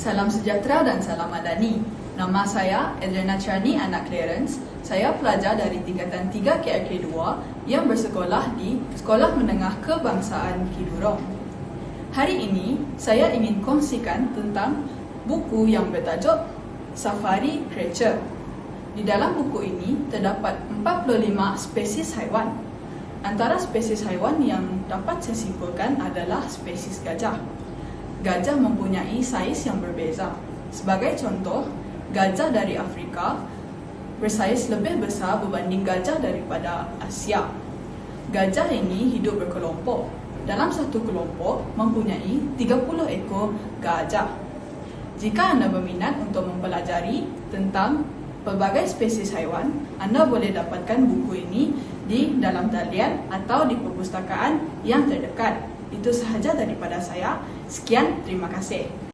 Salam sejahtera dan salam madani. Nama saya Adriana Chani, anak Clarence. Saya pelajar dari tingkatan 3 KRK 2 yang bersekolah di Sekolah Menengah Kebangsaan Kidurong. Hari ini, saya ingin kongsikan tentang buku yang bertajuk Safari Creature. Di dalam buku ini terdapat 45 spesies haiwan. Antara spesies haiwan yang dapat saya simpulkan adalah spesies gajah gajah mempunyai saiz yang berbeza. Sebagai contoh, gajah dari Afrika bersaiz lebih besar berbanding gajah daripada Asia. Gajah ini hidup berkelompok. Dalam satu kelompok mempunyai 30 ekor gajah. Jika anda berminat untuk mempelajari tentang pelbagai spesies haiwan, anda boleh dapatkan buku ini di dalam talian atau di perpustakaan yang terdekat. Itu sahaja daripada saya. Sekian, terima kasih.